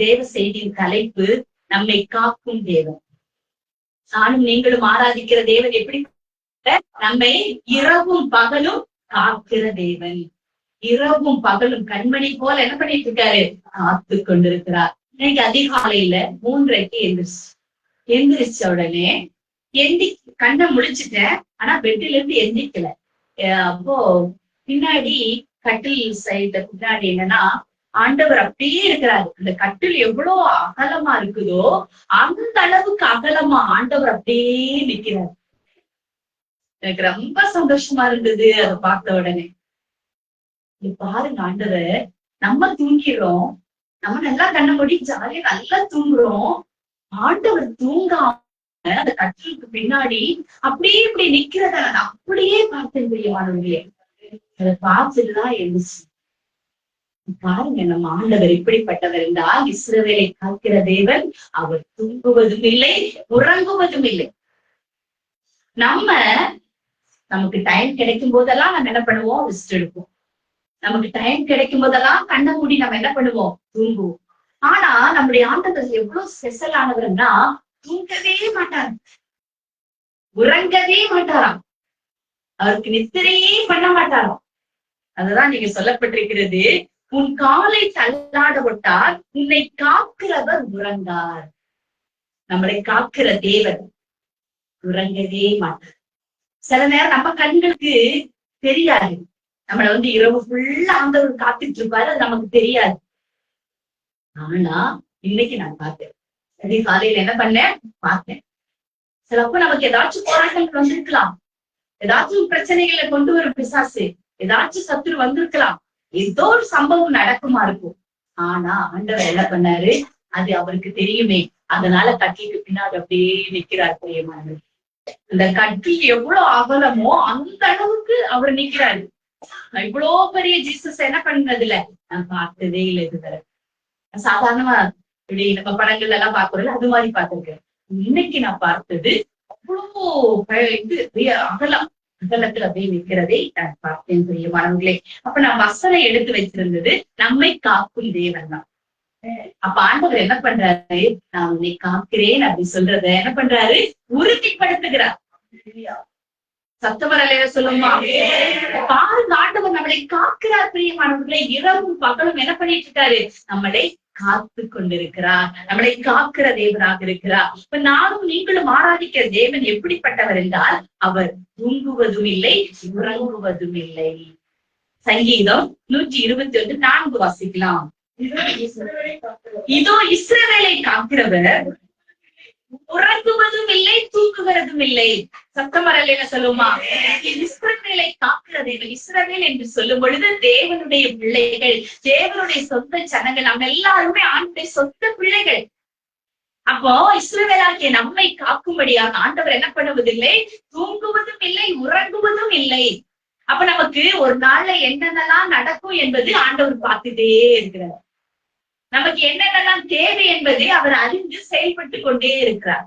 தேவ செய்தியின் தலைப்பு நம்மை காக்கும் தேவன். நானும் நீங்களும் ஆராதிக்கிற தேவன் எப்படி நம்மை இரவும் பகலும் காக்கிற தேவன். இரவும் பகலும் கண்மணி போல என்ன பண்ணிட்டு இருக்காரு காத்து கொண்டிருக்கிறார். இன்னைக்கு அதிகாலையில மூன்றைக்கு எந்திரிச்சு எந்திரிச்ச உடனே எந்தி கண்ணை முழிச்சிட்டேன். ஆனா பெட்டில இருந்து எந்திக்கல. அப்போ பின்னாடி கட்டில் சைடு பின்னாடி என்னன்னா ஆண்டவர் அப்படியே இருக்கிறாரு. அந்த கட்டில் எவ்வளவு அகலமா இருக்குதோ அந்த அளவுக்கு அகலமா ஆண்டவர் அப்படியே நிக்கிறார் எனக்கு ரொம்ப சந்தோஷமா இருந்தது அதை பார்த்த உடனே. பாருங்க ஆண்டவர் நம்ம தூங்கிடுறோம். நம்ம நல்லா கண்ண மூடி ஜாலியா நல்லா தூங்குறோம். ஆண்டவர் தூங்காம அந்த கட்டிலுக்கு பின்னாடி அப்படியே இப்படி நிக்கிறத நான் அப்படியே பார்த்தேன் பிரியமானவர்களே. அதை பார்த்துட்டுதான் எழுந்துச்சு. பாருங்க நம்ம ஆண்டவர் இப்படிப்பட்டவர் என்றால் இஸ்ரவேலை காக்கிற தேவன். அவர் தூங்குவதும் இல்லை உறங்குவதும் இல்லை. நம்ம நமக்கு டைம் கிடைக்கும் போதெல்லாம் நம்ம என்ன பண்ணுவோம்? ரெஸ்ட் எடுப்போம். நமக்கு டைம் கிடைக்கும் போதெல்லாம் கண்ணை மூடி நம்ம என்ன பண்ணுவோம்? தூங்குவோம். ஆனா நம்முடைய ஆண்டவர் எவ்வளவு ஸ்பெஷல் ஆனவர்னா தூங்கவே மாட்டார். உறங்கவே மாட்டாராம். அவருக்கு நித்திரையே பண்ண மாட்டாராம். அதுதான் நீங்க சொல்லப்பட்டிருக்கிறது. உன் காலை தள்ளாட விட்டால் உன்னை காக்கிறவர் உறங்கார் நம்மளை காக்கிற தேவன் உறங்கவே மாட்டார். சில நேரம் நம்ம கண்களுக்கு தெரியாது. நம்மளை வந்து இரவு ஃபுல்லா ஆண்டவர் காத்துட்டு இருப்பாரு அது நமக்கு தெரியாது. ஆனா இன்னைக்கு நான் பார்த்தேன். சரி காலையில என்ன பண்ணேன்? பார்த்தேன். சிலப்போ நமக்கு ஏதாச்சும் போராட்டங்கள் வந்திருக்கலாம். ஏதாச்சும் பிரச்சனைகளை கொண்டு வரும் பிசாசு. ஏதாச்சும் சத்துரு வந்திருக்கலாம். ஏதோ ஒரு சம்பவம் நடக்குமா இருக்கும். ஆனா ஆண்டவர் என்ன பண்ணாரு? அது அவருக்கு தெரியுமே. அதனால கட்டிக்கு பின்னாடி அப்படியே நிக்கிறார் பிரியமானவர் அந்த கட்டில் எவ்வளவு அகலமோ அந்த அளவுக்கு அவர் நிக்கிறாரு. இவ்வளோ பெரிய ஜீசஸ் என்ன பண்ணது இல்ல நான் பார்த்ததே இல்லை இதுவரை. சாதாரணமா இப்படி நம்ம படங்கள்ல எல்லாம் பாக்குறோம்ல அது மாதிரி பார்த்திருக்கேன். இன்னைக்கு நான் பார்த்தது அவ்வளோ இது அகலம். அகலத்தில் அப்படியே நிற்கிறதை நான் பார்த்தேன் பிரியமானவர்களே. அப்ப நான் வசனை எடுத்து வச்சிருந்தது நம்மை காக்கும் தேவன் தான். அப்ப ஆண்டவர் என்ன பண்றாரு? நான் உன்னை காக்கிறேன் அப்படி சொல்றத என்ன பண்றாரு? உறுதிப்படுத்துகிறார். சத்தவரலைய சொல்லுமா? பாருங்க ஆண்டவர் நம்மளை காக்கிறார் பிரியமானவர்களை. இரவும் பகலும் என்ன பண்ணிட்டு இருக்காரு? நம்மளை காத்து கொண்டிருக்கிறார். நம்மளை காக்கிற தேவனாக இருக்கிறார். இப்ப நானும் நீங்களும் ஆராதிக்கிற தேவன் எப்படிப்பட்டவர் என்றால் அவர் தூங்குவதும் இல்லை உறங்குவதும் இல்லை. சங்கீதம் நூற்றி இருபத்தி ஒன்று நான்கு வாசிக்கலாம். இதோ இஸ்ரவேலை காக்கிறவர் உறங்குவதும் இல்லை தூங்குகிறதும் இல்லை சத்தமரலையில சொல்லுமா இஸ்ரவேலை காக்கிறது இஸ்ரவேல் என்று சொல்லும் பொழுது தேவனுடைய பிள்ளைகள் தேவனுடைய சொந்த ஜனங்கள் நம்ம எல்லாருமே ஆண்டுடைய சொந்த பிள்ளைகள். அப்போ இஸ்ரவேலாகிய நம்மை காக்கும்படியாக ஆண்டவர் என்ன பண்ணுவதில்லை? தூங்குவதும் இல்லை உறங்குவதும் இல்லை அப்ப நமக்கு ஒரு நாள்ல என்னென்னலாம் நடக்கும் என்பது ஆண்டவர் பார்த்துட்டே இருக்கிறார். நமக்கு என்னென்னலாம் தேவை என்பதை அவர் அறிந்து செயல்பட்டு கொண்டே இருக்கிறார்.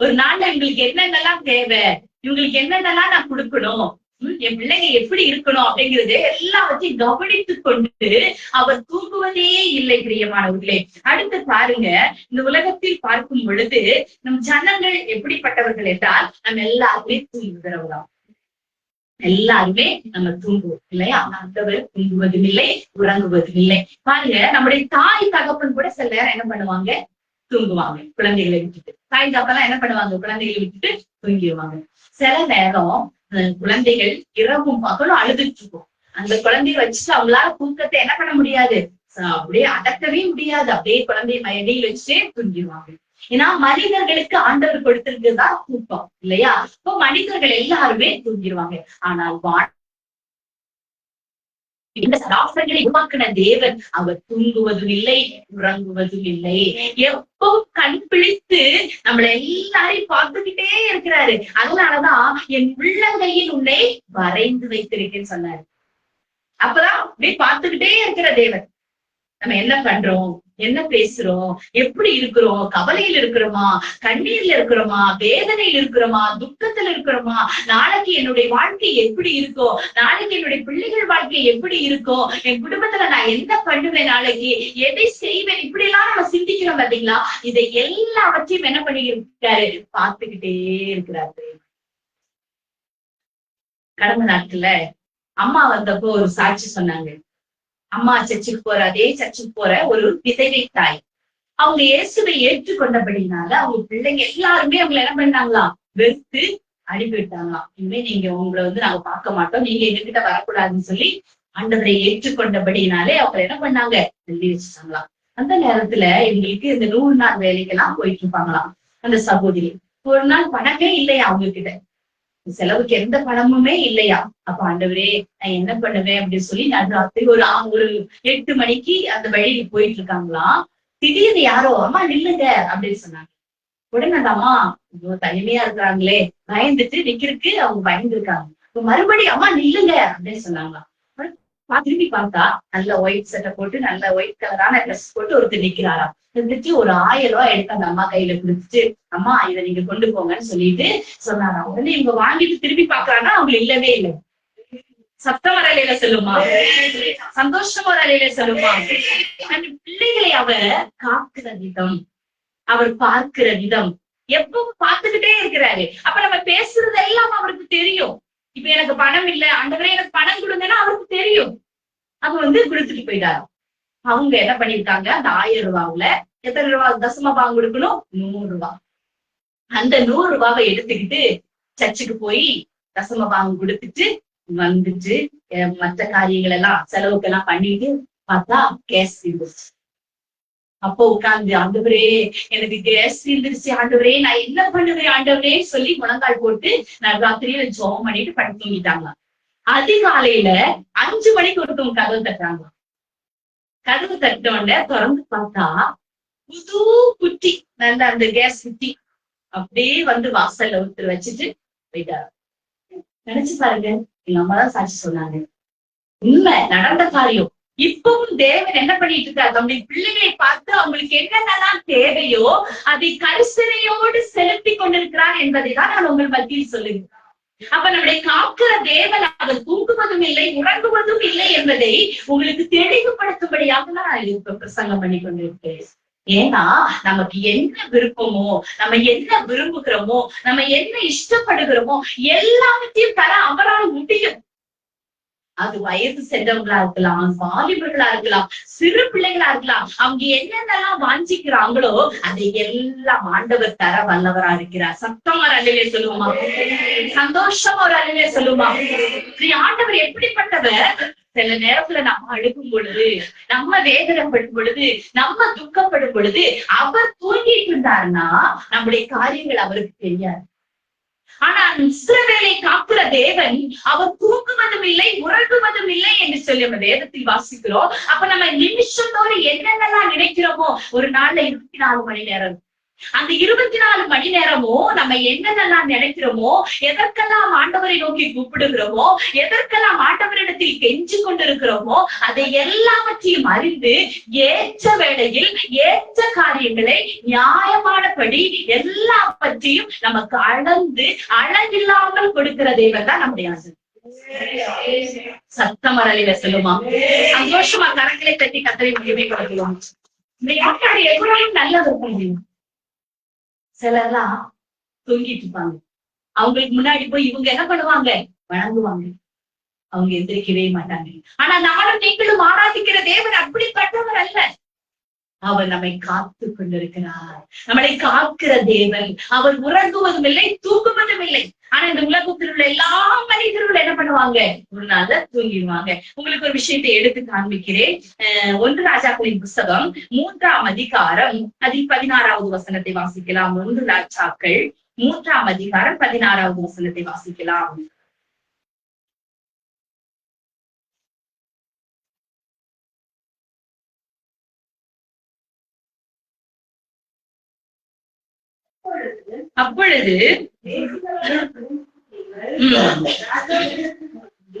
ஒரு நாள்ல இவங்களுக்கு என்னென்னலாம் தேவை? இவங்களுக்கு என்னென்னலாம் நான் கொடுக்கணும்? என் பிள்ளைங்க எப்படி இருக்கணும் அப்படிங்கிறது எல்லாவற்றையும் கவனித்து கொண்டு அவர் தூங்குவதே இல்லை பிரியமானவர்களே. அடுத்து பாருங்க இந்த உலகத்தில் பார்க்கும் பொழுது நம் ஜனங்கள் எப்படிப்பட்டவர்கள் என்றால் நம்ம எல்லாருமே தூங்குகிறவர்களாம் எல்லாருமே நம்ம தூங்குவோம் இல்லையா? அந்தவர் தூங்குவதும் இல்லை உறங்குவதும் இல்லை பாருங்க நம்முடைய தாய் தகப்பன் கூட சில நேரம் என்ன பண்ணுவாங்க? தூங்குவாங்க குழந்தைகளை விட்டுட்டு. தாய் தகப்பெல்லாம் என்ன பண்ணுவாங்க? குழந்தைகளை விட்டுட்டு தூங்கிடுவாங்க. சில நேரம் குழந்தைகள் இரவும் பகலும் அழுதுட்டு இருக்கும். அந்த குழந்தைய வச்சுட்டு அவங்களால தூக்கத்தை என்ன பண்ண முடியாது? அப்படியே அடக்கவே முடியாது. அப்படியே குழந்தைய மயடையில் வச்சுட்டே தூங்கிடுவாங்க. ஏன்னா மனிதர்களுக்கு ஆண்டவர் கொடுத்திருக்குதான் தூக்கம் இல்லையா? இப்போ மனிதர்கள் எல்லாருமே தூங்கிடுவாங்க. ஆனால் இந்த சராசரங்களை உருவாக்கின தேவன் அவர் தூங்குவதும் இல்லை உறங்குவதும் இல்லை. எப்பவும் கண் பிழித்து நம்மள எல்லாரையும் பார்த்துக்கிட்டே இருக்கிறாரு. அதனாலதான் என் உள்ளங்கையில் உன்னை வரைந்து வைத்திருக்கேன்னு சொன்னாரு. அப்பதான் அப்படியே பார்த்துக்கிட்டே இருக்கிற தேவன். நம்ம என்ன பண்றோம்? என்ன பேசுறோம்? எப்படி இருக்கிறோம்? கவலையில் இருக்கிறோமா? கண்ணீர்ல இருக்கிறோமா? வேதனையில் இருக்கிறோமா? துக்கத்துல இருக்கிறோமா? நாளைக்கு என்னுடைய வாழ்க்கை எப்படி இருக்கோ? நாளைக்கு என்னுடைய பிள்ளைகள் வாழ்க்கை எப்படி இருக்கோ? என் குடும்பத்துல நான் என்ன பண்ணுவேன் நாளைக்கு? எதை செய்வேன்? இப்படி எல்லாம் நம்ம சிந்திக்கிறோம் பாத்தீங்களா? இதை எல்லாவற்றையும் என்ன பண்ணிருக்காரு பார்த்துக்கிட்டே இருக்கிறாரு. கடந்த நாட்கள்ல அம்மா வந்தப்போ ஒரு சாட்சி சொன்னாங்க. அம்மா சர்ச்சுக்கு போற அதே சர்ச்சுக்கு போற ஒரு விதவை தாய். அவங்க இயேசுவை ஏற்றுக்கொண்டபடினால அவங்க பிள்ளைங்க எல்லாருமே அவங்களை என்ன பண்ணாங்களாம் வெறுத்து அனுப்பி விட்டாங்களாம் இனிமே நீங்க உங்களை வந்து நாங்க பார்க்க மாட்டோம். நீங்க எங்ககிட்ட வரக்கூடாதுன்னு சொல்லி ஆண்டவரை ஏற்றுக்கொண்டபடினாலே அவங்க என்ன பண்ணாங்க? எழுதி வச்சுட்டாங்களாம். அந்த நேரத்துல எங்களுக்கு இந்த நூறு நாள் வேலைக்கெல்லாம் போயிட்டு இருப்பாங்களாம். அந்த சகோதரி. ஒரு நாள் பணமே இல்லையா அவங்க கிட்ட செலவுக்கு எந்த பணமுமே இல்லையா? அப்ப ஆண்டவரே நான் என்ன பண்ணுவேன் அப்படின்னு சொல்லி நடுராத்திரி ஒரு ஒரு எட்டு மணிக்கு அந்த வழியில போயிட்டு இருக்காங்களாம் திடீர்னு யாரோ அம்மா நில்லுங்க அப்படின்னு சொன்னாங்க. உடனே அந்த அம்மா தனிமையா இருக்கிறாங்களே. பயந்துட்டு நிக்கிறதுக்கு அவங்க பயந்துருக்காங்க. இப்ப மறுபடியும் அம்மா நில்லுங்க அப்படின்னு சொன்னாங்களாம். திரும்பி பார்த்தா நல்ல ஒயிட் சட்டை போட்டு நல்ல ஒயிட் கலரான ட்ரெஸ் போட்டு ஒருத்தர் நிக்கிறாராம். இருந்துட்டு ஒரு ஆயிரம் ரூபாய் எடுத்து அந்த அம்மா கையில கொடுத்துட்டு அம்மா இதை நீங்க கொண்டு போங்கன்னு சொல்லிட்டு சொன்னாராம். உடனே இவங்க வாங்கிட்டு திரும்பி பாக்குறாங்கன்னா அவங்க இல்லவே இல்லை. சத்தம் வர அலையில சொல்லுமா? சந்தோஷம் வர அலையில சொல்லுமா? அந்த பிள்ளைகளை அவர் காக்குற விதம் அவர் பார்க்கிற விதம் எப்பவும் பார்த்துக்கிட்டே இருக்கிறாரு. அப்ப நம்ம பேசுறது எல்லாம் அவருக்கு தெரியும். இப்ப எனக்கு பணம் இல்ல ஆண்டவரே எனக்கு பணம் கொடுங்கன்னா அவருக்கு தெரியும். அது வந்து கொடுத்துட்டு போயிட்டாரு. அவங்க என்ன பண்ணிருக்காங்க அந்த ஆயிரம் ரூபாவுல எத்தனை ரூபா? தசம பாங்கு கொடுக்கணும். நூறு ரூபாய் அந்த நூறு ரூபாவை எடுத்துக்கிட்டு சர்ச்சுக்கு போய் தசம பாங்கு கொடுத்துட்டு வந்துட்டு மற்ற காரியங்கள் எல்லாம் செலவுக்கு எல்லாம் பண்ணிட்டு பார்த்தா கேஸ் இருந்துச்சு. அப்போ உட்கார்ந்து ஆண்டவரே எனக்கு கேஸ் இருந்துருச்சு. ஆண்டவரே நான் என்ன பண்ணுவேன்? ஆண்டவரே சொல்லி முழங்கால் போட்டு நான் ராத்திரியில ஜோம் பண்ணிட்டு படுத்து தூங்கிட்டாங்க அதிகாலையில அஞ்சு மணிக்கு ஒருத்தவங்க கதவு தட்டுறாங்க. கதவு தட்டோட திறந்து பார்த்தா புது குட்டி நல்ல அந்த கேஸ் குட்டி அப்படியே வந்து வாசல்ல ஒருத்தர் வச்சுட்டு போயிட்டாரு. நினைச்சு பாருங்க எங்க அம்மா தான் சாட்சி சொன்னாங்க. உண்மை நடந்த காரியம். இப்பவும் தேவன் என்ன பண்ணிட்டு இருக்காரு? நம்முடைய பிள்ளைகளை பார்த்து அவங்களுக்கு என்னென்னலாம் தேவையோ அதை கரிசனையோடு செலுத்தி கொண்டிருக்கிறார் என்பதை தான் நான் உங்கள் மத்தியில் சொல்லுகிறேன். அவனுடைய காக்கிற தேவன் அவர் தூங்குவதும் இல்லை உறங்குவதும் இல்லை என்பதை உங்களுக்கு தெளிவுபடுத்தும்படியாக தான் நான் இப்ப பிரசங்கம் பண்ணி கொண்டிருக்கிறேன் ஏன்னா நமக்கு என்ன விருப்பமோ நம்ம என்ன விரும்புகிறோமோ நம்ம என்ன இஷ்டப்படுகிறோமோ எல்லாத்தையும் தர அவரால் முடியும். அது வயது சென்றவங்களா இருக்கலாம் வாலிபர்களா இருக்கலாம் சிறு பிள்ளைகளா இருக்கலாம் அவங்க என்னென்னலாம் வாஞ்சிக்கிறாங்களோ அதை எல்லாம் ஆண்டவர் தர வல்லவரா இருக்கிறார். சத்தம் ஒரு அழிவே சொல்லுவோமா? சந்தோஷம் ஒரு அழிவே சொல்லுமா ஆண்டவர் எப்படிப்பட்டவர்? சில நேரத்துல நம்ம அழுகும் பொழுது நம்ம வேதனைப்படும் பொழுது நம்ம துக்கப்படும் பொழுது அவர் தூங்கிட்டு இருந்தாருன்னா நம்முடைய காரியங்கள் அவருக்கு தெரியாது. ஆனா இஸ்ரவேலை காக்கிற தேவன் அவர் தூங்குவதும் இல்லை உறங்குவதும் இல்லை என்று சொல்லி நம்ம வேதத்தில் வாசிக்கிறோம். அப்ப நம்ம நிமிஷத்தோடு என்னென்னலாம் நினைக்கிறோமோ ஒரு நாள்ல இருபத்தி நாலு மணி நேரம் அந்த இருபத்தி நாலு மணி நேரமும் நம்ம என்னென்னலாம் நினைக்கிறோமோ எதற்கெல்லாம் ஆண்டவரை நோக்கி கூப்பிடுகிறோமோ எதற்கெல்லாம் ஆண்டவரிடத்தில் கெஞ்சு கொண்டிருக்கிறோமோ அதை எல்லாவற்றையும் அறிந்து ஏற்ற வேளையில் ஏற்ற காரியங்களை நியாயமானபடி எல்லாவற்றையும் நமக்கு அளந்து அளவில்லாமல் கொடுக்கிற தெய்வம் தான் நம்முடைய ஆசை சத்தம் சொல்லுமா? சந்தோஷமா கரங்களை தட்டி கத்தரை மகிமை கொடுக்கலாம் இந்த எவ்வளவு நல்லது. முடியும் சிலர்லாம் தூங்கிட்டு இருப்பாங்க. அவங்களுக்கு முன்னாடி போய் இவங்க என்ன பண்ணுவாங்க? வணங்குவாங்க. அவங்க எந்திரிக்கவே மாட்டாங்க. ஆனா நானும் நீங்களும் ஆராதிக்கிற தேவன் அப்படிப்பட்டவர் அல்ல. அவர் நம்மை காத்து கொண்டிருக்கிறார். நம்மளை காக்கிற தேவன். அவர் உறங்குவதும் இல்லை தூங்குவதும் இல்லை. ஆனா இந்த உலகத்தில் உள்ள எல்லா மனிதர்களும் என்ன பண்ணுவாங்க? ஒரு நாள்ல தூங்கிடுவாங்க. உங்களுக்கு ஒரு விஷயத்தை எடுத்து காண்பிக்கிறேன். ஒன்று ராஜாக்களின் புஸ்தகம் மூன்றாம் அதிகாரம் அதில் பதினாறாவது வசனத்தை வாசிக்கலாம். ஒன்று ராஜாக்கள் மூன்றாம் அதிகாரம் பதினாறாவது வசனத்தை வாசிக்கலாம். அப்பொழுது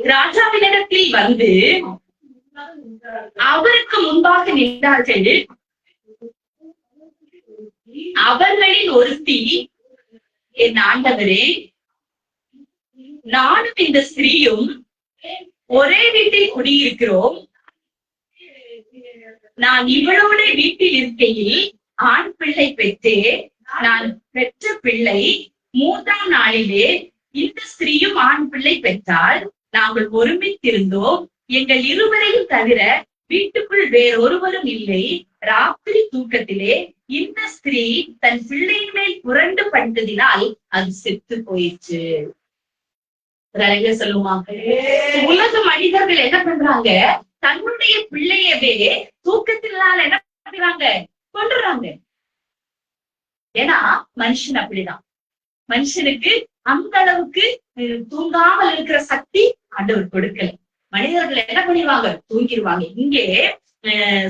ராஜாவினிடத்தில் வந்து அவருக்கு முன்பாக நின்றார்கள் அவர்களில் ஒருத்தி என் ஆண்டவரே நானும் இந்த ஸ்திரீயும் ஒரே வீட்டில் குடியிருக்கிறோம். நான் இவளோட வீட்டில் இருக்கையில் ஆண் பிள்ளை பெற்றே நான் பெற்ற பிள்ளை மூன்றாம் நாளிலே இந்த ஸ்திரீயும் ஆண் பிள்ளை பெற்றால் நாங்கள் ஒருமித்திருந்தோம். எங்கள் இருவரையும் தவிர வீட்டுக்குள் வேறொருவரும் இல்லை. ராத்திரி தூக்கத்திலே இந்த ஸ்திரீ தன் பிள்ளையின் மேல் புரண்டு பட்டதினால் அது செத்து போயிடுச்சு நிறைய உலக மனிதர்கள் என்ன பண்றாங்க? தன்னுடைய பிள்ளையவே தூக்கத்தினால என்ன பண்றாங்க? கொண்டுறாங்க ஏன்னா மனுஷன் அப்படிதான். மனுஷனுக்கு அந்த அளவுக்கு தூங்காமல் இருக்கிற சக்தி ஆண்டவர் கொடுக்கல. மனிதர்கள் என்ன பண்ணிடுவாங்க? தூங்கிடுவாங்க. இங்கே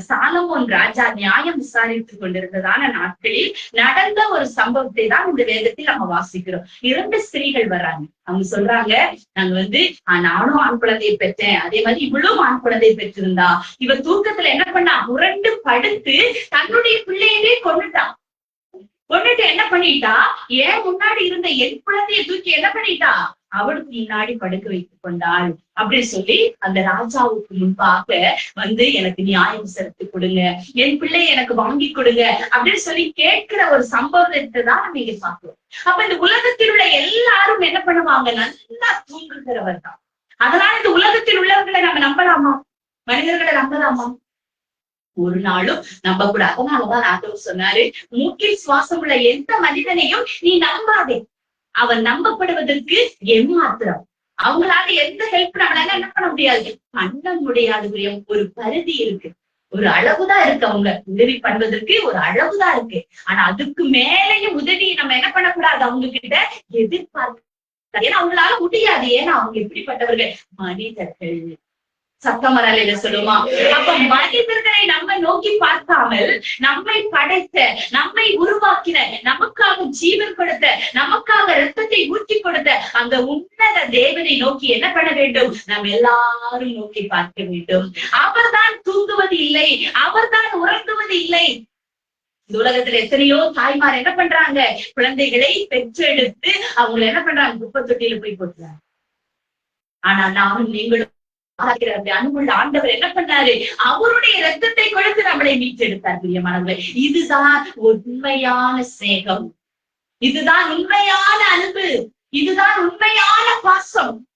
சாலமோன் ராஜா நியாயம் விசாரித்துக் கொண்டிருந்ததான நாட்களில் நடந்த ஒரு சம்பவத்தை தான் இந்த வேதத்தில் நம்ம வாசிக்கிறோம். இரண்டு ஸ்திரீகள் வர்றாங்க அவங்க சொல்றாங்க நாங்க வந்து நானும் ஆண் குழந்தையை பெற்றேன். அதே மாதிரி இவளும் ஆண் குழந்தையை பெற்றிருந்தா. இவ தூக்கத்துல என்ன பண்ணா? முரண்டு படுத்து தன்னுடைய பிள்ளையவே கொண்டுட்டான் கொண்டுட்டு என்ன பண்ணிட்டா? ஏன் முன்னாடி இருந்த என் குழந்தைய தூக்கி என்ன பண்ணிட்டா? அவளுக்கு முன்னாடி படுக்க வைத்துக் கொண்டாள் அப்படின்னு சொல்லி அந்த ராஜாவுக்கு முன்பாக வந்து எனக்கு நியாயம் செலுத்தி கொடுங்க. என் பிள்ளை எனக்கு வாங்கி கொடுங்க அப்படின்னு சொல்லி கேட்கிற ஒரு சம்பவத்தை தான் நம்ம இங்க பார்க்கிறோம். அப்ப இந்த உலகத்தில் உள்ள எல்லாரும் என்ன பண்ணுவாங்க? நல்லா தூங்குகிறவர் தான் அதனால இந்த உலகத்தில் உள்ளவர்களை நம்ம நம்பலாமா? மனிதர்களை நம்பலாமா? ஒரு நாளும் நம்ப கூட. அதனாலதான் ஆண்டவர் சொன்னாரு மூக்கில் சுவாசம் உள்ள எந்த மனிதனையும் நீ நம்பாதே. அவன் நம்பப்படுவதற்கு எம்மாத்திரம் அவங்களால எந்த ஹெல்ப் நம்மளால என்ன பண்ண முடியாது. பண்ண முடியாது ஒரு பருதி இருக்கு. ஒரு அளவுதான் இருக்கு அவங்க. உதவி பண்ணுவதற்கு ஒரு அளவுதான் இருக்கு. ஆனா அதுக்கு மேலேயும் உதவியை நம்ம என்ன பண்ணக்கூடாது? அவங்க கிட்ட எதிர்பார்க்க. ஏன்னா அவங்களால முடியாது. ஏன்னா அவங்க எப்படிப்பட்டவர்கள்? மனிதர்கள். சத்தமரலையில சொல்லுமா? அப்ப மனிதர்களை நம்ம நோக்கி பார்க்காமல் நம்மை படைத்த நம்மை உருவாக்கின நமக்காக ஜீவன் கொடுத்த நமக்காக ரத்தத்தை ஊற்றி கொடுத்த அந்த உன்னத தேவனை நோக்கி என்ன பண்ண வேண்டும்? நாம் எல்லாரும் நோக்கி பார்க்க வேண்டும். அவர்தான் தூங்குவது இல்லை. அவர்தான் உறங்குவது இல்லை. இந்த உலகத்துல எத்தனையோ தாய்மார் என்ன பண்றாங்க? குழந்தைகளை பெற்றெடுத்து அவங்களை என்ன பண்றாங்க? குப்பை தொட்டியில போய் போட்டுறாங்க. ஆனா நானும் நீங்களும் ஆகிற அந்த அன்புள்ள ஆண்டவர் என்ன பண்ணாரு? அவருடைய ரத்தத்தை கொடுத்து நம்மளை மீட்டெடுத்தார் பிரியமானவர்களே. இதுதான் உண்மையான சேகம் இதுதான் உண்மையான அன்பு. இதுதான் உண்மையான பாசம்.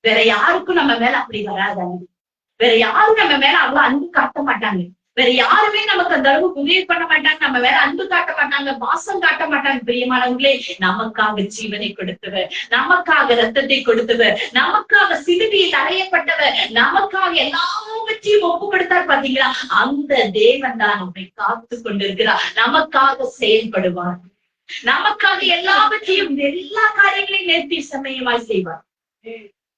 வேற யாருக்கும் நம்ம மேல அப்படி வராது அன்பு. வேற யாரும் நம்ம மேல அவ்வளவு அன்பு காட்ட மாட்டாங்க. வேற யாருமே நமக்கு அந்த அளவு உதவி பண்ண மாட்டாங்க. நம்ம மேல அன்பு காட்ட மாட்டாங்க பாசம் காட்ட மாட்டாங்க. பிரியமானவங்களே நமக்காக ஜீவனை கொடுத்தவர் நமக்காக ரத்தத்தை கொடுத்தவர் நமக்காக சிலுவையில் அறையப்பட்டவர் நமக்காக எல்லாவற்றையும் ஒப்பு கொடுத்தார் பாத்தீங்களா அந்த தேவன் தான் நம்மை காத்து கொண்டிருக்கிறார். நமக்காக செயல்படுவார். நமக்காக எல்லாவற்றையும் எல்லா காரியங்களையும் நேர்த்தி சமயமாய் செய்வார்.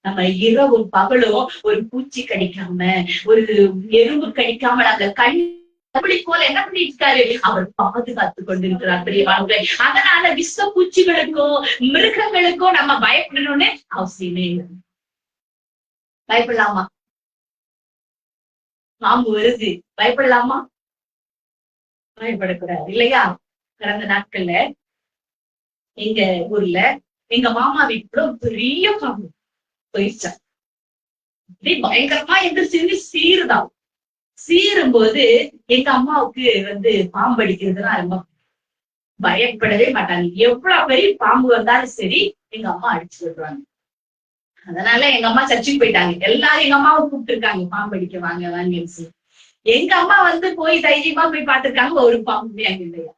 நம்ம இரவும் பகலும் ஒரு பூச்சி கடிக்காம ஒரு எறும்பு கடிக்காம நாங்க கண் அப்படி போல என்ன பண்ணிருக்காரு அவர் பாதுகாத்து கொண்டிருக்கிறார் பெரியவாங்க அதனால விஷ பூச்சிகளுக்கும் மிருகங்களுக்கும் நம்ம பயப்படணும்னு அவசியமே இல்லை. பயப்படலாமா? பாம்பு வருது. பயப்படலாமா? பயப்படக்கூடாது இல்லையா? கடந்த நாட்கள்ல எங்க ஊர்ல எங்க மாமா வீட்டுல பெரிய பாம்பு. போயிடுச்சா அப்படியே பயங்கரமா எந்திரிச்சு சீருதான் சீரும் போது எங்க அம்மாவுக்கு வந்து பாம்பு அடிக்கிறதுனா ரொம்ப பயப்படவே மாட்டாங்க. எவ்வளவு பெரிய பாம்பு வந்தாலும் சரி எங்க அம்மா அடிச்சு விடுறாங்க அதனால எங்க அம்மா சர்ச்சுக்கு போயிட்டாங்க. எல்லாரும் எங்க அம்மாவை கூப்பிட்டு இருக்காங்க பாம்பு அடிக்க வாங்க வாங்கன்னு எங்க அம்மா வந்து போய் தைரியமா போய் பாத்துருக்காங்க ஒரு பாம்புமே அங்க இல்லையா?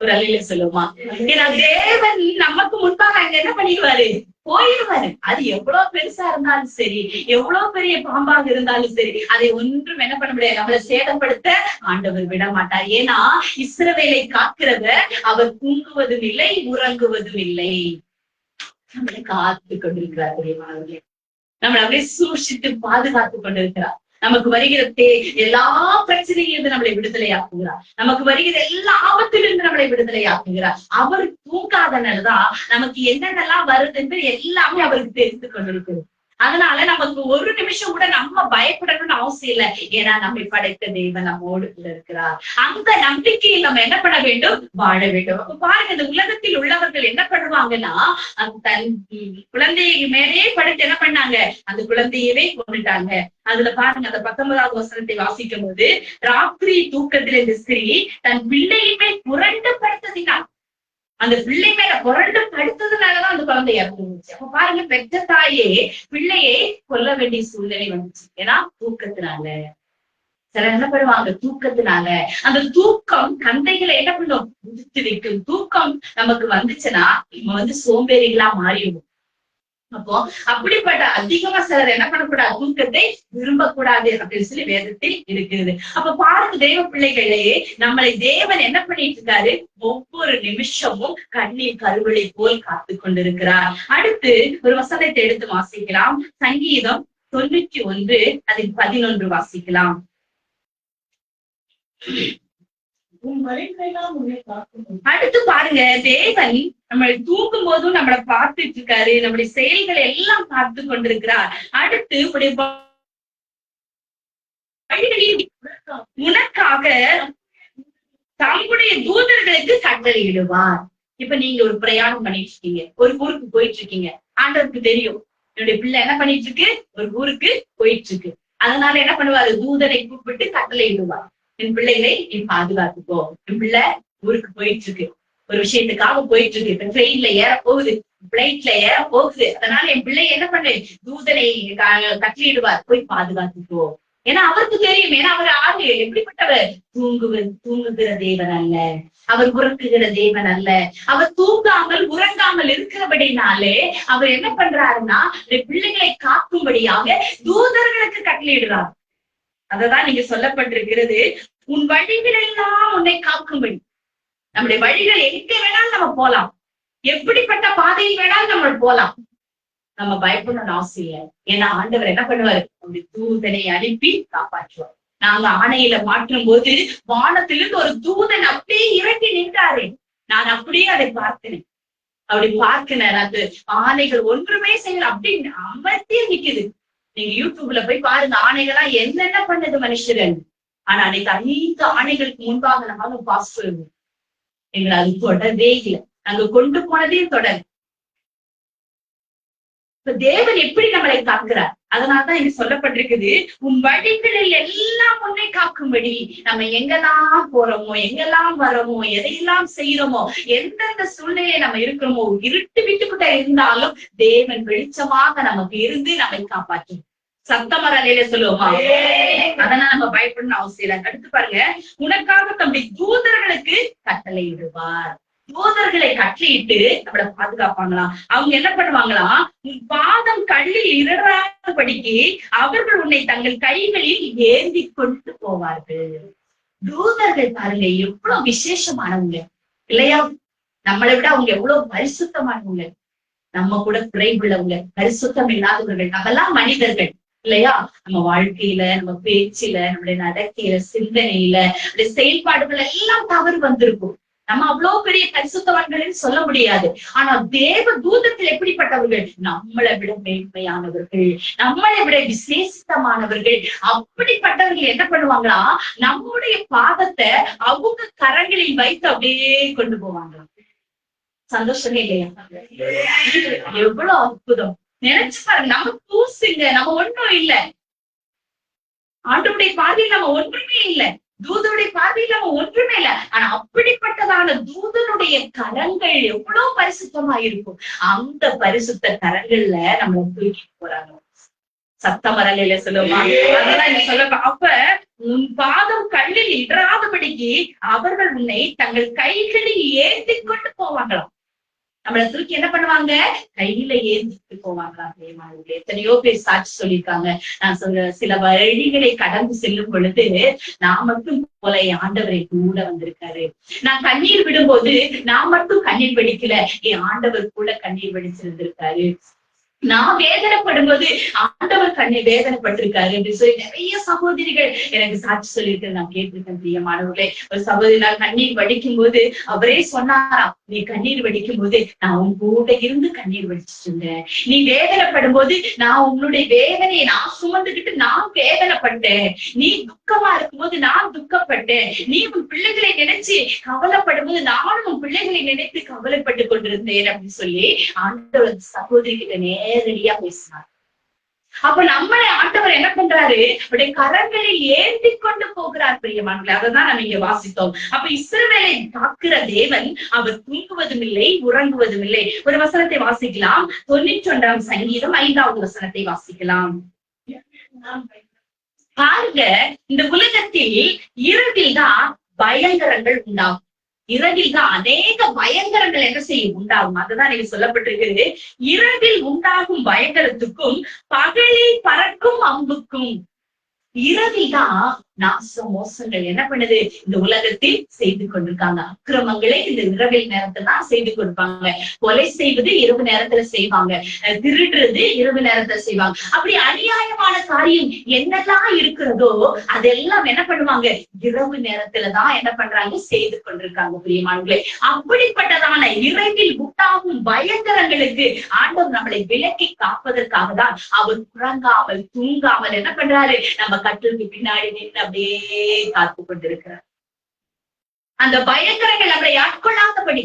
ஒரு அலையில சொல்லுவோமா? ஏன்னா தேவன் நமக்கு முன்பாக அங்க என்ன பண்ணிடுவாரு? போயிடுவாரு அது எவ்வளவு பெருசா இருந்தாலும் சரி எவ்வளவு பெரிய பாம்பாக இருந்தாலும் சரி அதை ஒன்றும் என்ன பண்ண முடியாது. நம்மளை சேதப்படுத்த ஆண்டவர் விட மாட்டார் ஏன்னா இஸ்ரவேலை காக்கிறவர் அவர் தூங்குவதும் இல்லை உறங்குவதும் இல்லை. நம்மளை காத்து கொண்டிருக்கிறார் நம்மளை அப்படியே சூழ்ச்சித்து பாதுகாத்து கொண்டிருக்கிறார். நமக்கு வருகிற தே எல்லா பிரச்சனையிலிருந்து நம்மளை விடுதலையாக்குகிறார். நமக்கு வருகிற எல்லா ஆபத்திலிருந்து நம்மளை விடுதலையாக்குகிறார். அவர் தூங்காதனாலதான் நமக்கு என்னென்னலாம் வருதுன்னு எல்லாமே அவருக்கு தெரிந்து கொண்டிருக்கிறது. அதனால நமக்கு ஒரு நிமிஷம் கூட நம்ம பயப்படணும்னு அவசியம் இல்லை. ஏன்னா நம்மை படைத்த தெய்வம் நம்மோடு இருக்கிறார். அந்த நம்பிக்கையில் நம்ம என்ன பண்ண வேண்டும்? வாழ வேண்டும். அப்ப பாருங்க இந்த உலகத்தில் உள்ளவர்கள் என்ன பண்ணுவாங்கன்னா அந்த தன் குழந்தையை மேலேயே படைத்து என்ன பண்ணாங்க? அந்த குழந்தையவே கொண்டுட்டாங்க அதுல பாருங்க அந்த பத்தொன்பதாவது வசனத்தை வாசிக்கும் போது ராத்திரி தூக்கத்தில் இந்த ஸ்திரீ தன் பிள்ளையுமே புரண்டு படுத்ததினால் அந்த பிள்ளை மேல புரண்டு படுத்ததுனாலதான் அந்த குழந்தை இறந்துருந்துச்சு. அப்ப பாருங்க பெற்ற தாயே பிள்ளையை கொல்ல வேண்டிய சூழ்நிலை வந்துச்சு. ஏன்னா தூக்கத்தினால. சில என்ன பண்ணுவாங்க? தூக்கத்தினால. அந்த தூக்கம் கந்தைகளை என்ன பண்ணும்? முடித்து வைக்கும். தூக்கம் நமக்கு வந்துச்சுன்னா நம்ம வந்து சோம்பேறிகளா மாறிடுவோம். அப்போ அப்படிப்பட்ட அதிகமா சிலர் என்ன பண்ணக்கூடாது? தூக்கத்தை விரும்பக்கூடாது அப்படின்னு சொல்லி வேதத்தில் இருக்குது அப்ப பாருங்க தெய்வ பிள்ளைகளே நம்மளை தேவன் என்ன பண்ணிட்டு இருக்காரு? ஒவ்வொரு நிமிஷமும் கண்ணீர் கருவளை போல் காத்து கொண்டிருக்கிறார். அடுத்து ஒரு வசனத்தை எடுத்து வாசிக்கலாம். சங்கீதம் தொண்ணூற்றி ஒன்று அதில் பதினொன்று வாசிக்கலாம் உன் வழிகளெல்லாம் உன்னை காக்கும் அடுத்து பாருங்க தேவன் நம்மளை தூக்கும் போதும் நம்மளை பார்த்துட்டு இருக்காரு நம்முடைய செயல்களை எல்லாம் பார்த்து கொண்டிருக்கிறார். அடுத்து உடைய உனக்காக தம்முடைய தூதர்களுக்கு கட்டளையிடுவார் இப்ப நீங்க ஒரு பிரயாணம் பண்ணிட்டு இருக்கீங்க ஒரு ஊருக்கு போயிட்டு இருக்கீங்க ஆண்டவருக்கு தெரியும். என்னுடைய பிள்ளை என்ன பண்ணிட்டு இருக்கு ஒரு ஊருக்கு போயிட்டு இருக்கு அதனால என்ன பண்ணுவாரு? தூதரை கூப்பிட்டு கட்டளையிடுவார் என் பிள்ளைகளை நீ பாதுகாத்துக்கோ. என் பிள்ளை ஊருக்கு போயிட்டு இருக்கு ஒரு விஷயத்துக்காக போயிட்டு இருக்கு இப்ப ட்ரெயின்ல ஏற போகுது. பிளைட்ல ஏற போகுது. அதனால என் பிள்ளை என்ன பண்ணு? தூதனை க- போய் பாதுகாத்துக்கோ. ஏன்னா அவருக்கு தெரியும். ஏன்னா அவர் ஆறு எப்படிப்பட்டவர்? தூங்குவது தூங்குகிற தேவன் அல்ல. அவர் உறங்குகிற தேவன் அல்ல. அவர் தூங்காமல் உறங்காமல் இருக்கிறபடினாலே அவர் என்ன பண்றாருன்னா பிள்ளைகளை காக்கும்படியாக தூதர்களுக்கு கட்டளையிடுறார். அததான் நீங்க சொல்லப்பட்டிருக்கிறது. உன் வழிகள் எல்லாம் உன்னை காக்கும்படி. நம்முடைய வழிகள் எங்க வேணாலும் நம்ம போலாம். எப்படிப்பட்ட பாதையில் வேணாலும் நம்ம போலாம். நம்ம பயப்படணும்னு அவசியம் ஏன்னா ஆண்டவர் என்ன பண்ணுவாரு? அவருடைய தூதனை அனுப்பி காப்பாற்றுவார். நாங்க ஆணையில மாற்றும் போது வானத்திலிருந்து ஒரு தூதன் அப்படியே இறங்கி நின்றாரு. நான் அப்படியே அதை பார்த்தேன். அப்படி பார்க்கின அந்த ஆணைகள் ஒன்றுமே செய்யல. அப்படின்னு அமர்த்தியே நிக்குது. நீங்க யூடியூப்ல போய் பாருங்க ஆணைகளா என்னென்ன பண்ணது மனுஷரன் ஆனா அன்னைக்கு அனைத்து ஆணைகளுக்கு முன்பாக நம்மளால பாஸ் சொல்லுவோம் எங்களை அது தொடவே இல்லை. நாங்க கொண்டு போனதே தொடர். இப்ப தேவன் எப்படி நம்மளை காக்கிறார்? அதனாலதான் இங்க சொல்லப்பட்டிருக்குது. உன் வழிகளில் எல்லாம் உன்னை காக்கும்படி நம்ம எங்கெல்லாம் போறோமோ எங்கெல்லாம் வரோமோ எதையெல்லாம் செய்யறோமோ எந்தெந்த சூழ்நிலையை நம்ம இருக்கிறோமோ இருட்டு விட்டுக்கிட்ட இருந்தாலும் தேவன் வெளிச்சமாக நமக்கு இருந்து நம்மை காப்பாற்றும் சத்தமரலையில சொல்லுவோமா? அதனால நம்ம பயப்படணும் அவசியம் இல்லை. அடுத்து பாருங்க. உனக்காக தம்முடைய தூதர்களுக்கு கட்டளையிடுவார் தூதர்களை கட்டளையிட்டு நம்மளை பாதுகாப்பாங்களாம். அவங்க என்ன பண்ணுவாங்களாம்? பாதம் கல்லில் இடராதபடிக்கு அவர்கள் உன்னை தங்கள் கைகளில் ஏந்தி கொண்டு போவார்கள். தூதர்கள் பாருங்க எவ்வளவு விசேஷமானவங்க. இல்லையா? நம்மளை விட அவங்க எவ்வளவு பரிசுத்தமானவங்க. நம்ம கூட குறைவுள்ளவங்க பரிசுத்தம் இல்லாதவர்கள் நம்மெல்லாம் மனிதர்கள். இல்லையா? நம்ம வாழ்க்கையில நம்ம பேச்சில நம்மளுடைய நடக்கையில சிந்தனையில நம்முடைய செயல்பாடுகள் எல்லாம் தவறு வந்திருக்கும். நம்ம அவ்வளவு பெரிய பரிசுத்தவான்கள் சொல்ல முடியாது. ஆனா தேவ தூதத்தில் எப்படிப்பட்டவர்கள்? நம்மளை விட மேன்மையானவர்கள் நம்மளை விட விசேஷமானவர்கள் அப்படிப்பட்டவர்கள் என்ன பண்ணுவாங்களா? நம்முடைய பாதத்தை அவங்க கரங்களில் வைத்து அப்படியே கொண்டு போவாங்களா சந்தோஷமே இல்லையா? எவ்வளவு அற்புதம். நினைச்சு பாருங்க நம்ம தூசுங்க நம்ம ஒண்ணும் இல்ல. ஆண்டவருடைய பார்வையில் நம்ம ஒன்றுமே இல்ல. தூதனுடைய பார்வையில் நம்ம ஒன்றுமே இல்ல. ஆனா அப்படிப்பட்டதான தூதனுடைய கரங்கள் எவ்வளவு பரிசுத்தமா இருக்கும். அந்த பரிசுத்த கரங்கள்ல நம்மள தூக்கி போறாங்க. சத்தமரலையில சொல்லுமா? அதெல்லாம் இங்க சொல்ல அப்ப உன் பாதம் கல்லில் இடராதபடிக்கு அவர்கள் உன்னை தங்கள் கைகளில் ஏந்தி கொண்டு போவாங்களாம். நம்மளை தூக்கி என்ன பண்ணுவாங்க? கையில ஏந்திட்டு போவாங்களா தேவாலயத்துல எத்தனையோ பேர் சாட்சி சொல்லியிருக்காங்க. நான் சொல்ற சில வழிகளை கடந்து செல்லும் பொழுது நான் மட்டும் போல என் ஆண்டவரை கூட வந்திருக்காரு. நான் கண்ணீர் விடும்போது நான் மட்டும் கண்ணீர் வெடிக்கல. என் ஆண்டவர் கூட கண்ணீர் வெடிச்சிருந்திருக்காரு. நான் வேதனைப்படும் போது ஆண்டவர் கண்ணை வேதனைப்பட்டிருக்காரு என்று சொல்லி நிறைய சகோதரிகள் எனக்கு சாட்சி சொல்லியிருக்கிறது நான் கேட்டிருக்கேன் பிரியமானவர்களே. ஒரு சகோதரி நான் கண்ணீர் வடிக்கும் போது அவரே சொன்னாராம் நீ கண்ணீர் வடிக்கும் போது நான் உன் கூட இருந்து கண்ணீர் வடிச்சிட்டு இருந்தேன் நீ வேதனைப்படும் போது நான் உன்னுடைய வேதனையை நான் சுமந்துகிட்டு நான் வேதனைப்பட்டேன். நீ துக்கமா இருக்கும்போது நான் துக்கப்பட்டேன். நீ உன் பிள்ளைகளை நினைச்சு கவலைப்படும் போது நானும் உன் பிள்ளைகளை நினைத்து கவலைப்பட்டு கொண்டிருந்தேன் அப்படின்னு சொல்லி ஆண்டவர் சகோதரி கிட்ட நேரடியா பேசினார். அப்ப நம்மளை ஆண்டவர் என்ன பண்றாரு? அவருடைய கரங்களில் ஏந்தி கொண்டு போகிறார் பிரியமானங்களே அததான் நம்ம இங்க வாசித்தோம். அப்ப இஸ்ரவேலை காக்கிற தேவன் அவர் தூங்குவதும் இல்லை உறங்குவதும் இல்லை ஒரு வசனத்தை வாசிக்கலாம். தொண்ணூற்றி ஒன்றாம் சங்கீதம் ஐந்தாவது வசனத்தை வாசிக்கலாம். பாருங்க இந்த உலகத்தில் இரவில் தான் பயங்கரங்கள் உண்டாகும். இரவில் தான் அநேக பயங்கரங்கள் என்ன செய்யும்? உண்டாகும். அதுதான் நீங்க சொல்லப்பட்டிருக்கிறது. இரவில் உண்டாகும் பயங்கரத்துக்கும் பகலில் பறக்கும் அம்புக்கும் இரவில் தான் நாச மோசங்கள் என்ன பண்ணுது? இந்த உலகத்தில் செய்து கொண்டிருக்காங்க. அக்கிரமங்களை இந்த இரவில் நேரத்துல தான் செய்து கொடுப்பாங்க. கொலை செய்வது இரவு நேரத்துல செய்வாங்க. திருடுறது இரவு நேரத்துல செய்வாங்க. அப்படி அநியாயமான காரியம் என்னெல்லாம் இருக்கிறதோ அதெல்லாம் என்ன பண்ணுவாங்க? இரவு நேரத்துலதான் என்ன பண்றாங்க? செய்து கொண்டிருக்காங்க பிரியமானங்களே அப்படிப்பட்டதான இரவில் உண்டாகும் பயங்கரங்களுக்கு ஆண்டவர் நம்மளை விலக்கி காப்பதற்காக தான் அவர் உறங்காமல் தூங்காமல் என்ன பண்றாரு? நம்ம கட்டிலுக்கு பின்னாடி நின்று அப்படியே காத்து கொண்டிருக்கிறார். அந்த பயங்கரங்கள் நம்மளை ஆட்கொள்ளாதபடி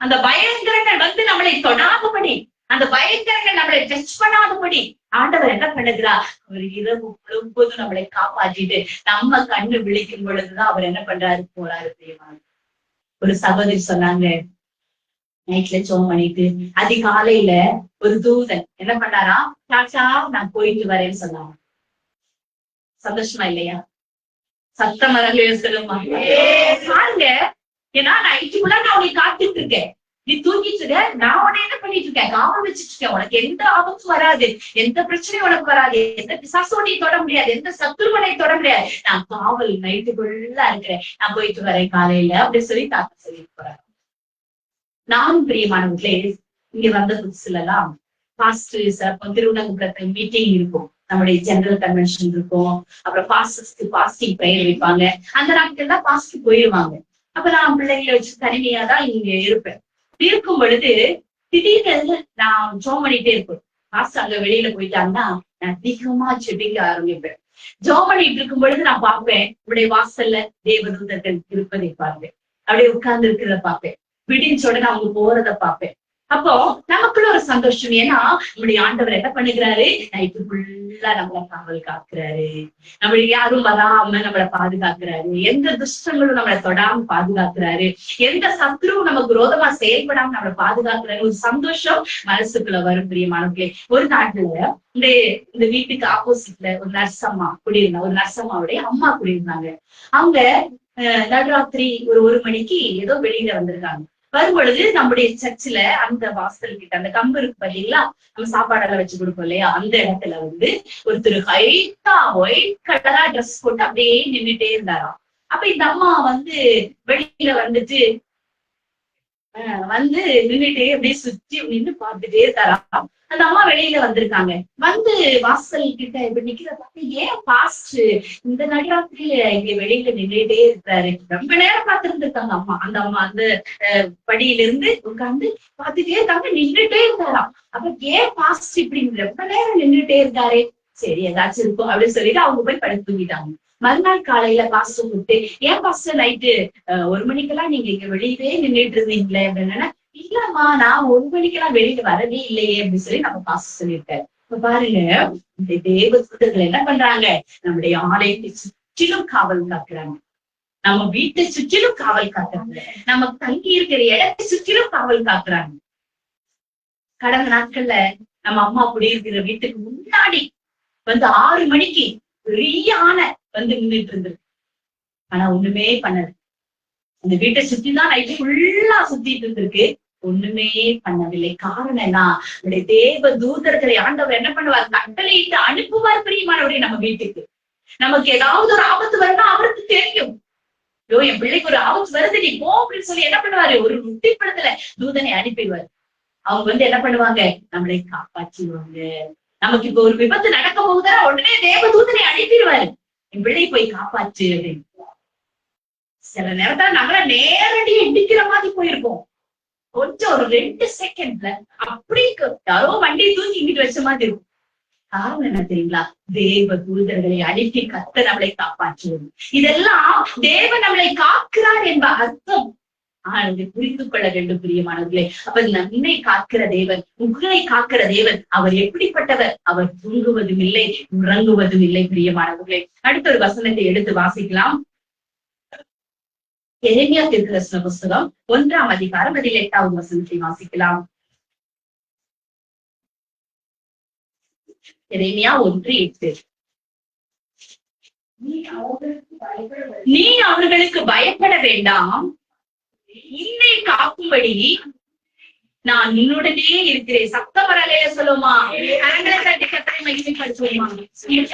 அந்த பயங்கரங்கள் வந்து நம்மளை தொடாதபடி அந்த பயங்கரங்கள் நம்மளை டச் பண்ணாதபடி ஆண்டவர் என்ன பண்ணுகிறார்? அவர் இரவு முழுவதும் நம்மளை காப்பாற்றிட்டு நம்ம கண்ணு விழிக்கும் பொழுதுதான் அவர் என்ன பண்றாரு? போறாரு தெரியுமா ஒரு சகோதரி சொன்னாங்க நைட்ல சோம் பண்ணிட்டு அதிகாலையில ஒரு தூதன் என்ன பண்ணாரா சாச்சா நான் போயிட்டு வரேன்னு சொன்னாங்க சந்தோஷமா இல்லையா? சத்த மரங்களே சொல்லுமா பாருங்க. ஏன்னா நைட்டுக்குள்ள நான் உனக்கு காத்துட்டு இருக்கேன். நீ தூங்கிட்டு நான் உன்னை என்ன பண்ணிட்டு இருக்கேன்? காவல் வச்சுட்டு இருக்கேன். உனக்கு எந்த ஆபத்தும் வராது. எந்த பிரச்சனையும் உனக்கு வராது. எந்த பிசாசோனை தொட முடியாது. எந்த சத்துருவனை தொட முடியாது. நான் காவல் நைட்டுக்குள்ள இருக்கிறேன். நான் போயிட்டு வரேன் காலையில. அப்படி சொல்லி தாத்தா சொல்லிட்டு போறாரு. நானும் பிரியமானவர்களே இங்க வந்த புதுசுல எல்லாம் பாஸ்டர்ஸ் அப்போ திருவனந்தபுரத்துல மீட்டிங் இருக்கும். நம்முடைய ஜெனரல் கன்வென்ஷன் இருக்கும். அப்புறம் பாஸ்டர்ஸ்க்கு பாஸ்டிங் பெயர் வைப்பாங்க. அந்த நாட்கள்ல பாஸ்ட் போயிடுவாங்க அப்ப நான் பிள்ளைங்களை வச்சு தனிமையா தான் இங்க இருப்பேன். இருக்கும் பொழுது திடீர்னு நான் ஜோம் பண்ணிட்டே இருப்பேன். பாஸ்டர் அங்க வெளியில போயிட்டாங்கன்னா நான் அதிகமா செடிக்க ஆரம்பிப்பேன். ஜோம் பண்ணிட்டு இருக்கும் பொழுது நான் பார்ப்பேன் உடைய வாசல்ல தேவதூதர்கள் இருப்பதை பார்ப்பேன். அப்படியே உட்கார்ந்து இருக்கிறத பார்ப்பேன். விடிஞ்ச உடனே அவங்க போறத பார்ப்பேன். அப்போ நமக்குள்ள ஒரு சந்தோஷம். ஏன்னா நம்முடைய ஆண்டவர் என்ன பண்ணுகிறாரு? நைட்டு ஃபுல்லா நம்மளை காவல் காக்குறாரு. நம்மளை யாரும் வராம நம்மளை பாதுகாக்கிறாரு. எந்த துஷ்டங்களும் நம்மளை தொடாம பாதுகாக்கிறாரு. எந்த சத்ருவும் நம்ம விரோதமா செயல்படாம நம்மளை பாதுகாக்கிறாரு. ஒரு சந்தோஷம் மனசுக்குள்ள வரும் பிரியமானவர்களே ஒரு நாட்டுல இந்த இந்த வீட்டுக்கு ஆப்போசிட்ல ஒரு நர்சம்மா குடியிருந்தாங்க ஒரு நர்சம்மாவுடைய அம்மா குடியிருந்தாங்க. அவங்க நடுராத்திரி ஒரு ஒரு மணிக்கு ஏதோ வெளியில வந்திருக்காங்க. வரும்பொழுது நம்முடைய சர்ச்சில் அந்த வாசல் கிட்ட அந்த கம்பு இருக்கு பாத்தீங்களா? நம்ம சாப்பாடெல்லாம் வச்சு கொடுப்போம் இல்லையா? அந்த இடத்துல வந்து ஒருத்தர் ஹைட்டா ஒயிட் கலரா ட்ரெஸ் போட்டு அப்படியே நின்னுட்டே இருந்தாராம். அப்ப இந்த அம்மா வந்து வெளியில வந்துட்டு ஆஹ் வந்து நின்னுட்டே அப்படியே சுத்தி நின்னு பார்த்துட்டே இருக்காராம். அந்த அம்மா வெளியில வந்திருக்காங்க. வந்து வாசல் கிட்ட இப்ப நிக்கிற பார்த்து ஏன் பாஸ்ட் இந்த நடுராத்திரியில இங்க வெளியில நின்னுட்டே இருக்காரு. ரொம்ப நேரம் பார்த்திருந்திருக்காங்க அம்மா. அந்த அம்மா அந்த படியில இருந்து உட்கார்ந்து பார்த்துட்டே இருக்காங்க. நின்னுட்டே இருந்தாராம் அப்ப ஏன் பாஸ்ட் இப்படி? ரொம்ப நேரம் நின்னுட்டே இருந்தாரு சரி ஏதாச்சும் இருக்கும். அப்படின்னு சொல்லிட்டு அவங்க போய் படுத்து தூங்கிட்டாங்க. மறுநாள் காலையில பாஸ்டர் கூப்பிட்டு ஏன் பாஸ்டர் நைட்டு ஒரு மணிக்கெல்லாம் நீங்க இங்க வெளியவே நின்னுட்டு இருந்தீங்களே? அப்படின்னா இல்லம்மா நான் ஒரு மணிக்கெல்லாம் வெளியில வரவே இல்லையே அப்படின்னு சொல்லி நம்ம பாச சொல்லியிருக்காரு. இப்ப பாருங்க இந்த தேவதூதர்கள் என்ன பண்றாங்க? நம்முடைய ஆலயத்தை சுற்றிலும் காவல் காக்குறாங்க. நம்ம வீட்டை சுற்றிலும் காவல் காக்குறாங்க. நம்ம தங்கி இருக்கிற இடத்தை சுற்றிலும் காவல் காக்குறாங்க. கடந்த நாட்கள்ல நம்ம அம்மா குடியிருக்கிற வீட்டுக்கு முன்னாடி வந்து ஆறு மணிக்கு பெரிய ஆனை வந்து நின்றுட்டு இருந்திருக்கு ஆனா ஒண்ணுமே பண்ணல. அந்த வீட்டை சுத்தி தான் நைட்டு ஃபுல்லா சுத்திட்டு இருந்திருக்கு. ஒண்ணுமே பண்ணவில்லை. காரணம் என்ன? நம்முடைய தேவ தூதர்களை ஆண்டவர் என்ன பண்ணுவார்? கட்டளையிட்டு அனுப்புவார் பிரியமானவரை நம்ம வீட்டுக்கு. நமக்கு ஏதாவது ஒரு ஆபத்து வரணும் அவருக்கு தெரியும். ஐயோ என் பிள்ளைக்கு ஒரு ஆபத்து வருது நீ போ அப்படின்னு சொல்லி என்ன பண்ணுவாரு? ஒரு முட்டிப்படத்துல தூதனை அனுப்பிடுவார். அவங்க வந்து என்ன பண்ணுவாங்க? நம்மளை காப்பாற்றிடுவாங்க. நமக்கு இப்ப ஒரு விபத்து நடக்க போகுதா உடனே தேவ தூதனை அனுப்பிடுவாரு. என் பிள்ளை போய் காப்பாற்று அப்படின்னு. சில நேரத்தான் நம்மள நேரடியா இடிக்கிற மாதிரி போயிருக்கோம் கொஞ்சம் ஒரு ரெண்டு செகண்ட்ல அப்படி யாரோ வண்டியை தூக்கி இங்கிட்டு வச்ச மாதிரி இருக்கும். காரணம் என்ன தெரியுங்களா? தேவ தூதர்களை அனுப்பி கத்த நம்மளை காப்பாற்றுவது இதெல்லாம் தேவ நம்மளை காக்கிறார் என்ப அர்த்தம். ஆனால் புரிந்து கொள்ள வேண்டும் பிரியமானவர்களே. அவர் நம்மை காக்கிற தேவன் உங்களை காக்கிற தேவன் அவர் எப்படிப்பட்டவர்? அவர் தூங்குவதும் இல்லை உறங்குவதும் இல்லை பிரியமானவர்களே. அடுத்த ஒரு வசனத்தை எடுத்து வாசிக்கலாம். எரேமியா திருக்கிரஸ்ன புஸ்தகம் ஒன்றாம் அதிகாரம் அதில் எட்டாவது வசனத்தை வாசிக்கலாம் எளிமையா ஒன்று எட்டு நீ அவர்களுக்கு பயப்பட வேண்டாம். நீ அவர்களுக்கு பயப்பட வேண்டாம் உன்னை காக்கும்படி நான் உன்னுடனே இருக்கிறேன். சத்தம் வரலைய சொல்லுமா? கரங்களை தட்டி மகிமைப்படுத்துவோமா? இந்த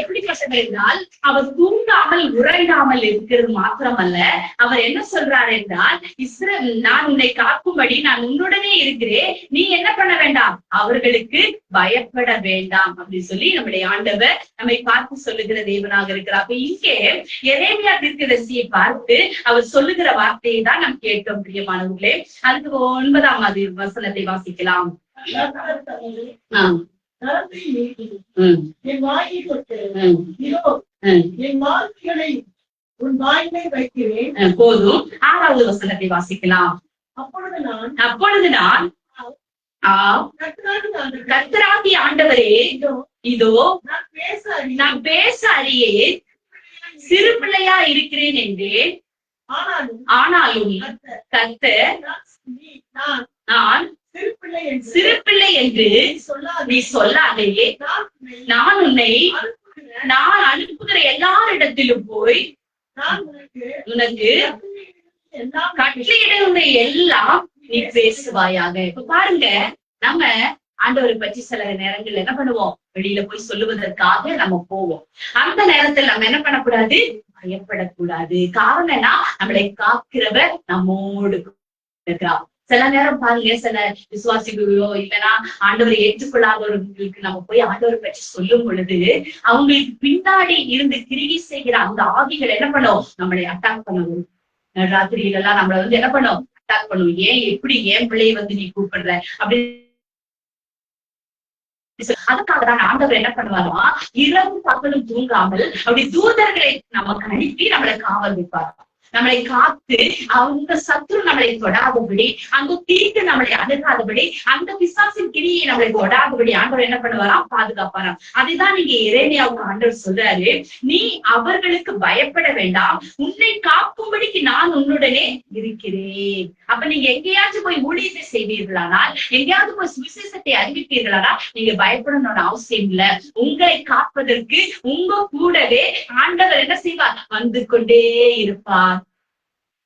எப்படிப்பட்டவர் என்றால் அவர் தூங்காமல் உறங்காமல் இருக்கிறது மாத்திரமல்ல. அவர் என்ன சொல்றார் என்றால் இஸ்ர நான் உன்னை காக்கும்படி நான் உன்னுடனே இருக்கிறேன். நீ என்ன பண்ண வேண்டாம்? அவர்களுக்கு பயப்பட வேண்டாம் அப்படின்னு சொல்லி நம்முடைய ஆண்டவர் நம்மை பார்த்து சொல்லுகிற தேவனாக இருக்கிறார். அப்ப இங்கே எரேமியா தீர்க்கதரிசியை பார்த்து அவர் சொல்லுகிற வார்த்தையை தான் நாம் கேட்டோம் பிரியமானவர்களே. அதுக்கு ஒன்பதாம் அதி வசனத்தை வாசிக்கலாம். என் வாயை என் வார்த்தைகளை உன் வாயிலே வைக்கிறேன். போதும். ஆறாவது வசனத்தை வாசிக்கலாம். அப்பொழுது நான் அப்பொழுது நான் ஆம், கர்த்தராகிய ஆண்டவரே, இதோ நான் பேச அறியே சிறு பிள்ளையா இருக்கிறேன் என்றேன். ஆனாலும் கர்த்தர் நான் சிறு பிள்ளை என்று நீ சொல்லாதே. நான் உன்னை நான் அனுப்புகிற எல்லாரிடத்திலும் போய் நான் உனக்கு கட்டளையிடுகிற எல்லாம் நீ பேசுவாயாக. இப்ப பாருங்க நம்ம ஆண்டவரை பற்றி சில நேரங்கள்ல என்ன பண்ணுவோம்? வெளியில போய் சொல்லுவதற்காக நம்ம போவோம். அந்த நேரத்துல நம்ம என்ன பண்ணக்கூடாது? பயப்படக்கூடாது. காரணம் என்ன நம்மளை காக்கிறவர் நம்மோடு இருக்கிறார். சில நேரம் பாருங்க சில விசுவாசிகளோ இல்லைன்னா ஆண்டவரை ஏற்றுக்கொள்ளாதவர்களுக்கு நம்ம போய் ஆண்டவரை பற்றி சொல்லும் பொழுது அவங்களுக்கு பின்னாடி இருந்து கிரிகி செய்கிற அந்த ஆவிகள் என்ன பண்ணும்? நம்மளை அட்டாக் பண்ண வரும் ராத்திரியில எல்லாம் நம்மளை வந்து என்ன பண்ணும்? அட்டாக் பண்ணும். ஏன் எப்படி ஏன் பிள்ளையை வந்து நீ கூப்பிடுற? அப்படி அதுக்காக தான் ஆண்டவர் என்ன பண்ணுவாரா இரவு பகலும் தூங்காமல் அப்படி தூதர்களை நமக்கு அனுப்பி நம்மளை காவல் வைப்பாராம் நம்மளை காத்து அந்த சத்ரு நம்மளை தொடாதபடி அந்த தீட்டு நம்மளை அணுகாதபடி அந்த பிசாசின் கிரியை நம்மளை தொடாதபடி ஆண்டவர் என்ன பண்ணுவாராம்? பாதுகாப்பாராம். அதுதான் நீங்க இறைமையாவுக்கு ஆண்டவர் சொல்றாரு. நீ அவர்களுக்கு பயப்பட வேண்டாம். உன்னை காக்கும்படிக்கு நான் உன்னுடனே இருக்கிறேன். அப்ப நீங்க எங்கேயாச்சும் போய் ஊழியத்தை செய்வீர்களானால் எங்கேயாவது போய் சுவிசேஷத்தை அறிவிப்பீர்களானால் நீங்க பயப்படணும்னு அவசியம் இல்ல. உங்களை காப்பதற்கு உங்க கூடவே ஆண்டவர் என்ன செய்வார்? வந்து கொண்டே இருப்பார்.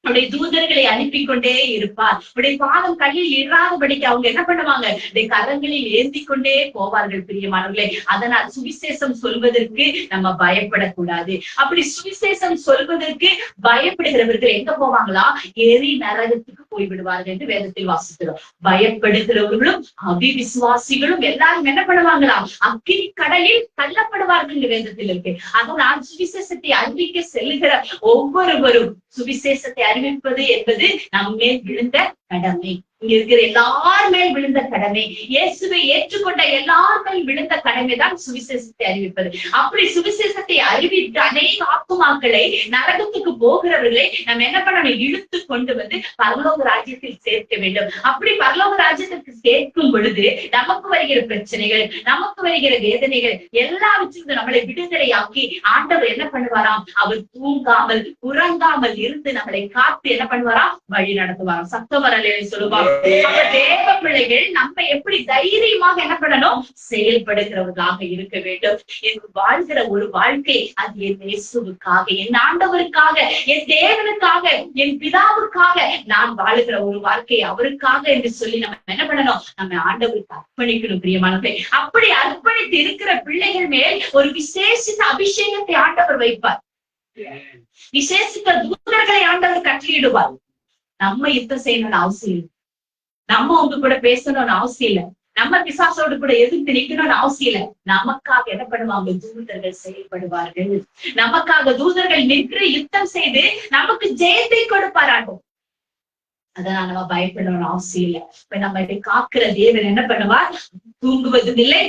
அவருடைய தூதர்களை அனுப்பி கொண்டே இருப்பார். அவருடைய பாதம் கையில் இராதபடிக்கு அவங்க என்ன பண்ணுவாங்க? அவருடைய கரங்களில் ஏந்தி கொண்டே போவார்கள் பிரியமானவர்களே. அதனால் சுவிசேஷம் சொல்வதற்கு நம்ம பயப்படக்கூடாது. அப்படி சுவிசேஷம் சொல்வதற்கு பயப்படுகிறவர்கள் எங்க போவாங்களா? எரி நரகத்துக்கு போய் விடுவார்கள் என்று வேதத்தில் வாசிக்கிறோம். பயப்படுகிறவர்களும் அபிவிசுவாசிகளும் எல்லாரும் என்ன பண்ணுவாங்களாம் அக்கினி கடலில் தள்ளப்படுவார்கள் என்று வேதத்தில் இருக்கு. அதனால் சுவிசேஷத்தை அறிவிக்க செல்லுகிற ஒவ்வொருவரும் சுவிசேஷத்தை அறிவிப்பது என்பது நம் விழுந்த கடமை. இங்க இருக்கிற எல்லார் மேல் விழுந்த கடமை. இயேசுவை ஏற்றுக்கொண்ட எல்லார் மேல் விழுந்த கடமை தான் சுவிசேஷத்தை அறிவிப்பது. அப்படி சுவிசேஷத்தை அறிவித்து அநேக ஆத்துமாக்களை நரகத்துக்கு போகிறவர்களை நம்ம என்ன பண்ணணும்? இழுத்து கொண்டு வந்து பரலோக ராஜ்யத்தில் சேர்க்க வேண்டும். அப்படி பரலோக ராஜ்யத்திற்கு சேர்க்கும் பொழுது நமக்கு வருகிற பிரச்சனைகள் நமக்கு வருகிற வேதனைகள் எல்லாவற்றிலிருந்து நம்மளை விடுதலையாக்கி ஆண்டவர் என்ன பண்ணுவாராம்? அவர் தூங்காமல் உறங்காமல் இருந்து நம்மளை காத்து என்ன பண்ணுவாராம்? வழி நடத்துவாராம். சத்தம் அப்ப தேவ பிள்ளைகள் நம்ம எப்படி தைரியமாக என்ன பண்ணணும்? செயல்படுகிறவர்களாக இருக்க வேண்டும். என்று வாழ்கிற ஒரு வாழ்க்கை அது என் இயேசுவுக்காக என் ஆண்டவருக்காக என் தேவனுக்காக என் பிதாவுக்காக நான் வாழுகிற ஒரு வாழ்க்கை அவருக்காக என்று சொல்லி நம்ம என்ன பண்ணணும்? நம்ம ஆண்டவருக்கு அர்ப்பணிக்கணும் பிரியமானவர்களே அப்படி அர்ப்பணித்து இருக்கிற பிள்ளைகள் மேல் ஒரு விசேஷித்த அபிஷேகத்தை ஆண்டவர் வைப்பார். விசேஷித்த தூதர்களை ஆண்டவர் கட்டளையிடுவார். நம்ம யுத்தம் செய்யணும்னு அவசியம் இல்லை. நம்ம உங்க கூட பேசணும்னு அவசியம் இல்ல. நம்ம பிசாசோடு கூட எதிர்த்து நிக்கணும்னு அவசியம் இல்ல. நமக்காக என்ன பண்ணுவாங்க தூதர்கள் செயல்படுவார்கள். நமக்காக தூதர்கள் நின்று யுத்தம் செய்து நமக்கு ஜெயத்தை கொடுப்பாராட்டும் அதனால நம்ம பயப்படணும்னு அவசியம் இல்ல. இப்ப நம்ம காக்குற தேவன் என்ன பண்ணுவார்? தூங்குவதும் இல்லை